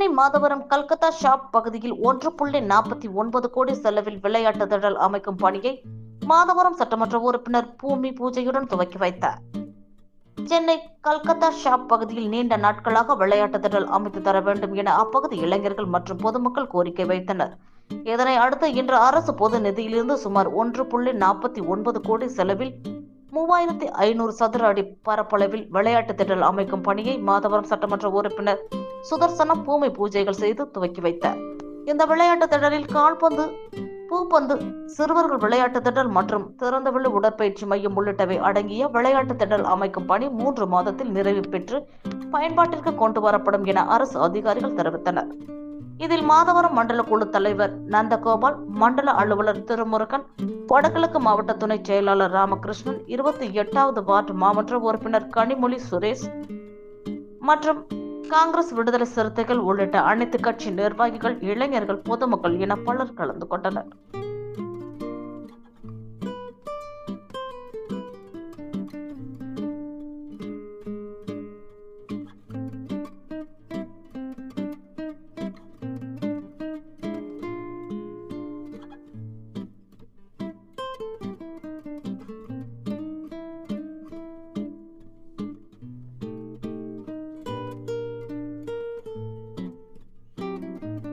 Chennai Madhavaram Calcutta shop பகுதியில் ஒன்று புள்ளி நாற்பத்தி ஒன்பது கோடி செலவில் விளையாட்டு திடல் அமைக்கும் பணியை மாதவரம் சட்டமன்ற உறுப்பினர் பூமி பூஜையுடன் துவக்கி வைத்தார். சென்னை கல்கத்தா ஷாப் பகுதியில் நீண்ட நாட்களாக விளையாட்டு திடல் அமைத்து தர வேண்டும் என அப்பகுதி இளைஞர்கள் மற்றும் பொதுமக்கள் கோரிக்கை வைத்தனர். இதனை அடுத்து இன்று அரசு பொது நிதியிலிருந்து சுமார் ஒன்று புள்ளி நாற்பத்தி ஒன்பது கோடி செலவில் மூவாயிரத்தி ஐநூறு சதுர அடி பரப்பளவில் விளையாட்டு திடல் அமைக்கும் பணியை மாதவரம் சட்டமன்ற உறுப்பினர் சுதர்சன பூமி பூஜைகள் செய்து துவக்கி வைத்தார். இந்த விளையாட்டு திடலில் கால்பந்து பூப்பந்து சிறுவர்கள் விளையாட்டு திடல் மற்றும் திறந்தவெளி உடற்பயிற்சி மையம் உள்ளிட்டவை அடங்கிய விளையாட்டு திடல் அமைக்கும் பணி மூன்று மாதத்தில் நிறைவு பெற்று பயன்பாட்டிற்கு கொண்டு வரப்படும் என அரசு அதிகாரிகள் தெரிவித்தனர். இதில் மாதவரம் மண்டல குழு தலைவர் நந்தகோபால் மண்டல அலுவலர் திருமுருகன் வடகிழக்கு மாவட்ட துணை செயலாளர் ராமகிருஷ்ணன் இருபத்தி எட்டாவது வார்டு மாவட்ட உறுப்பினர் கனிமொழி சுரேஷ் மற்றும் காங்கிரஸ் விடுதலை சிறுத்தைகள் உள்ளிட்ட அனைத்து கட்சி நிர்வாகிகள் இளைஞர்கள் பொதுமக்கள் என பலர் கலந்து கொண்டனர்.